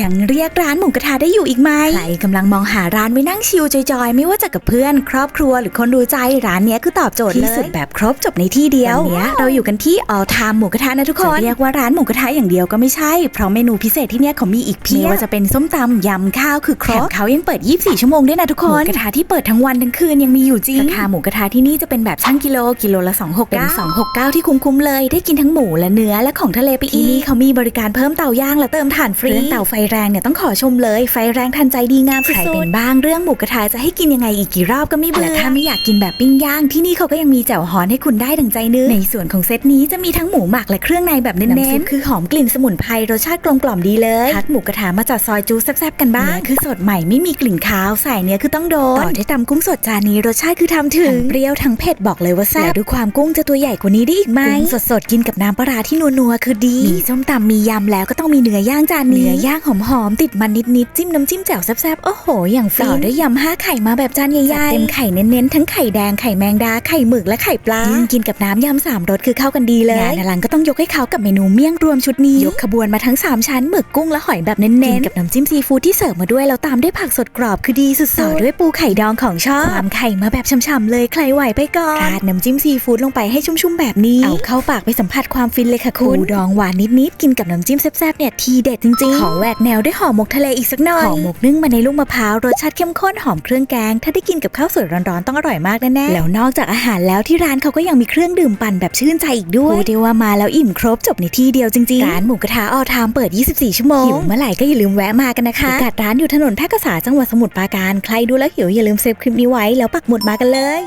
ยังเรียกร้านหมูกระทะได้อยู่อีกไหมใครกำลังมองหาร้านไว้นั่งชิลจอยๆ ไม่ว่าจะกับเพื่อน ครอบครัวหรือคนรู้ใจร้านเนี้ยคือตอบโจทย์เลยที่สุดแบบครบจบในที่เดียววันเนี้ยเราอยู่กันที่ออทามหมูกระทะนะทุกคนจะเรียกว่าร้านหมูกระทะอย่างเดียวก็ไม่ใช่เพราะเมนูพิเศษที่เนี้ยเขามีอีกเพียบไม่ว่าจะเป็นส้มตำยำข้าวคือครบแถมเขายังเปิด 24 ชั่วโมงด้วยนะทุกคนหมูกระทะที่เปิดทั้งวันทั้งคืนยังมีอยู่จริงราคาหมูกระทะที่นี่จะเป็นแบบช่างกิโลกิโลละ269เป็น269 ที่คุ้มๆเลย ได้กินทั้งหมูและเนื้อและของทะเลไปอีกที่นี่เขามีบริการเพิ่มเตาย่างและเติมถ่านฟรีเรื่องเตาไฟแรงเนี่ยต้องขอชมเลย ไฟแรงทันใจดีงามสุดๆใครเป็นบ้างเรื่องหมูกระทะจะให้กินยังไงอีกกี่รอบก็ไม่เบื่อและถ้าไม่อยากกินแบบปิ้งย่างที่นี่เขาก็ยังมีแจ่วฮอนให้คุณได้ดังใจนึกในส่วนของเซตนี้จะมีทั้งหมูหมักและเครื่องในแบบเน้นๆน้ำซุปคือหอมกลิ่นสมุนไพรรสชาติกลมกล่อมดีเลยพักหมูกระทะมาจัดซอยจูแซ่บๆกันบ้างเนื้อคือสดใหม่ไม่มีกลิ่นคาวใส่เนื้อคือต้องโดนต่อด้วยตำกุ้งสดจานนี้รสชาติคือทำถึงทั้งเปรี้ยวทั้งเผ็ดบอกเลยว่าแซ่บและด้วยความกุ้งจะตัวใหญ่กว่านี้ได้อีกไหมกุ้งสดๆกินกับน้ำปลาร้าที่นัวๆคือดีมีส้มตำมียำแล้วก็ต้องมีเนื้อย่างจานนี้เนื้อย่างหอมๆติดมันนิดๆจิ้มน้ำจิ้มแจ่วแซ่บๆโอ้โห อย่างฟินต่อด้วยยำห้าไข่มาแบบจานใหญ่ๆเต็มไข่เน้นๆทั้งไข่แดงไข่แมงดาไข่หมึกและไข่ปลายิ่งกินกับน้ำยำสามรสคือเข้ากันดีเลยงานอลังก็ต้องยกให้เขากับเมนูเมี่ยงรวมชุดนี้ ยกขบวนมาทั้งสามชั้นหมึกกุ้งและหอยแบบเน้นๆกินกับน้ำจิ้มซีฟู้ดที่เสิร์ฟมาด้วยแล้วตามด้วยผักสดกรอบคือดีสุดๆต่อด้วยปูไข่ดองของชอบความไข่มาแบบฉ่ำๆเลยใครไหวไปก่อนราดน้ำจิ้มซีฟู้ดลงไปให้ชุ่มๆแบบนี้เอาเข้าปากไปสัมผัสความฟินเลยค่ะคุณปูดองหวานนิดๆกินกับน้ำจิ้มแซ่บๆเนี่ยทีเด็ดจริงๆขอแหวกแนวด้วยห่อหมกทะเลอีกสักหน่อยห่อหมกนึ่งมาในลูกมะพร้าวรสชาติเข้มข้นหอมเครื่องแกง ถ้าได้กินกับข้าวสวยร้อนๆต้องอร่อยมากแน่ๆแล้วนอกจากอาหารแล้วที่ร้านเขาก็ยังมีเครื่องดื่มปั่นแบบชื่นใจอีกด้วยพูดได้ว่ามาแล้วอิ่มครบจบในที่เดียวจริงๆร้านหมูกระทะออทามเปิด 24 ชั่วโมงหิวเมื่อไหร่ก็อย่าลืมแวะมากันนะคะพิกัดร้านอยู่ถนนแพร่กษาจังหวัดสมุทรปราการใครดูแล้วหิวอย่าลืมเซฟคลิปนี้ไว้แล้วปักหมุดมากันเลย